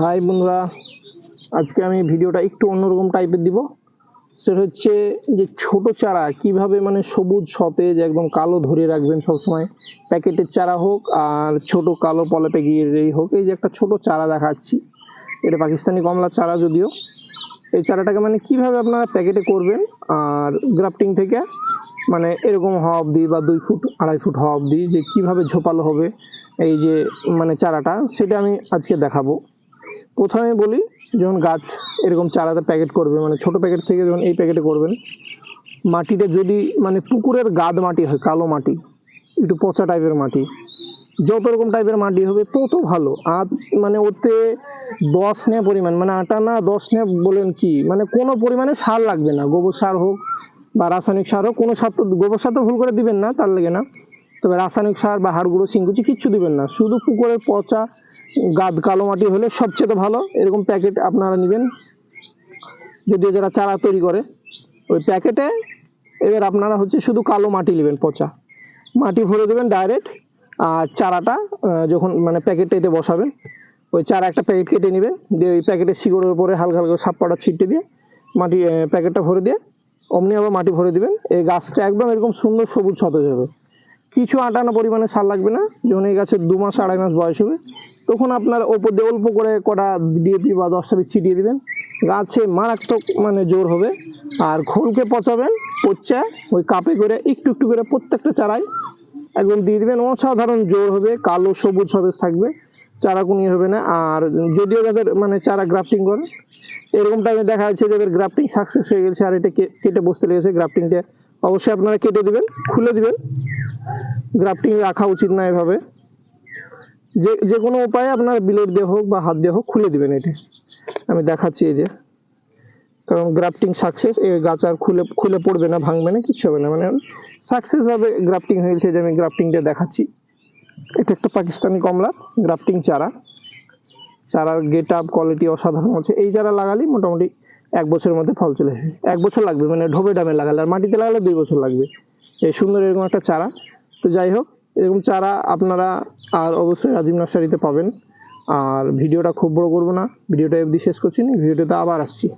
High বন্ধুরা, আজকে আমি ভিডিওটা একটু অন্যরকম টাইপের দিব। সেটা হচ্ছে যে ছোট চারা কীভাবে মানে সবুজ, সতেজ, একদম কালো ধরে রাখবেন সবসময়। প্যাকেটের চারা হোক আর ছোট কালো পলাপে গিয়ে হোক, এই যে একটা ছোট চারা দেখাচ্ছি। এটা পাকিস্তানি কমলা চারা যদিও। এই চারাটাকে মানে কীভাবে আপনারা প্যাকেটে করবেন আর গ্রাফটিং থেকে মানে এরকম হওয়া অবধি বা দুই ফুট, আড়াই ফুট হওয়া অবধি যে কীভাবে ঝোপালো হবে, এই যে মানে চারাটা, সেটা আমি আজকে দেখাবো। প্রথমে বলি, যখন গাছ এরকম চারাতে প্যাকেট করবে মানে ছোট প্যাকেট থেকে যখন এই প্যাকেটে করবেন মাটিটা যদি মানে পুকুরের গাদ মাটি হয়, কালো মাটি, একটু পচা টাইপের মাটি, যত রকম টাইপের মাটি হবে তত ভালো। আর মানে ওতে দশ নে পরিমাণ মানে আটা না দশ নে বলেন কি মানে কোনো পরিমাণে সার লাগবে না। গোবর সার হোক বা রাসায়নিক সার হোক, কোনো সার তো, গোবর সার তো ভুল করে দিবেন না, তার লাগে না। তবে রাসায়নিক সার বা হাড় গুঁড়ো সিংকুচি কিচ্ছু দিবেন না। শুধু পুকুরের পচা গাদ কালো মাটি হলে সবচেয়ে ভালো। এরকম প্যাকেট আপনারা নেবেন। যদিও যারা চারা তৈরি করে, ওই প্যাকেটে এবার আপনারা হচ্ছে শুধু কালো মাটি নেবেন, পচা। মাটি ভরে দেবেন ডাইরেক্ট আর চারাটা যখন মানে প্যাকেটটা এতে বসাবেন, ওই চারা একটা প্যাকেট কেটে নেবে, দিয়ে ওই প্যাকেটের শিকড়ের উপরে হালকা হালকা সাপ্পাটা ছিটে দিয়ে মাটি প্যাকেটটা ভরে দিয়ে অমনি আবার মাটি ভরে দিবেন। এই গাছটা একদম এরকম সুন্দর সবুজ সতেজ হবে। কিছু আটানো পরিমাণে সার লাগবে না, যখন এই গাছের দু মাস, আড়াই মাস বয়স হবে তখন আপনার ওপর দিয়ে অল্প করে কটা ডিএপি বা দশটা বিশ ছিটিয়ে দিবেন। গাছে মারাত্মক মানে জোর হবে। আর খোলকে পচাবেন, পচা ওই কাপে করে একটু একটু করে প্রত্যেকটা চারায় একদম দিয়ে দিবেন। অসাধারণ জোর হবে, কালো, সবুজ, সতেজ থাকবে। চারা কুনি হবে না। আর যদিও যাদের মানে চারা গ্রাফটিং করে, এরকম টাইমে দেখা যাচ্ছে যাদের গ্রাফটিং সাকসেস হয়ে গেছে আর এটা কেটে বসতে লেগেছে, গ্রাফটিংটা অবশ্যই আপনারা কেটে দিবেন, খুলে দিবেন। গ্রাফটিং রাখা উচিত না এভাবে। যে যে কোনো উপায়ে আপনার বিলেট দিয়ে হোক বা হাত দিয়ে হোক খুলে দিবেন এটি। আমি দেখাচ্ছি এই যে। কারণ গ্রাফটিং সাকসেস এই গাছ আর খুলে খুলে পড়বে না, ভাঙবে না কিছু হবে না। মানে সাকসেস ভাবে গ্রাফটিং হয়েছে যে আমি গ্রাফটিংটা দেখাচ্ছি। এটা একটা পাকিস্তানি কমলা গ্রাফটিং চারা। চারার গেট আপ কোয়ালিটি অসাধারণ আছে এই চারা লাগালেই মোটামুটি এক বছরের মধ্যে ফল চলে আসবে। এক বছর লাগবে মানে ঢোবে ডামে লাগালে। আর মাটিতে লাগালে দুই বছর লাগবে। এই সুন্দর এরকম একটা চারা। তো যাই হোক এরকম চারা আপনারা আর অবশ্যই রাজীব নার্সারিতে পাবেন। আর ভিডিওটা খুব বড় করব না। ভিডিওটা অবধি শেষ করছি ভিডিওটাতে আবার আসছি।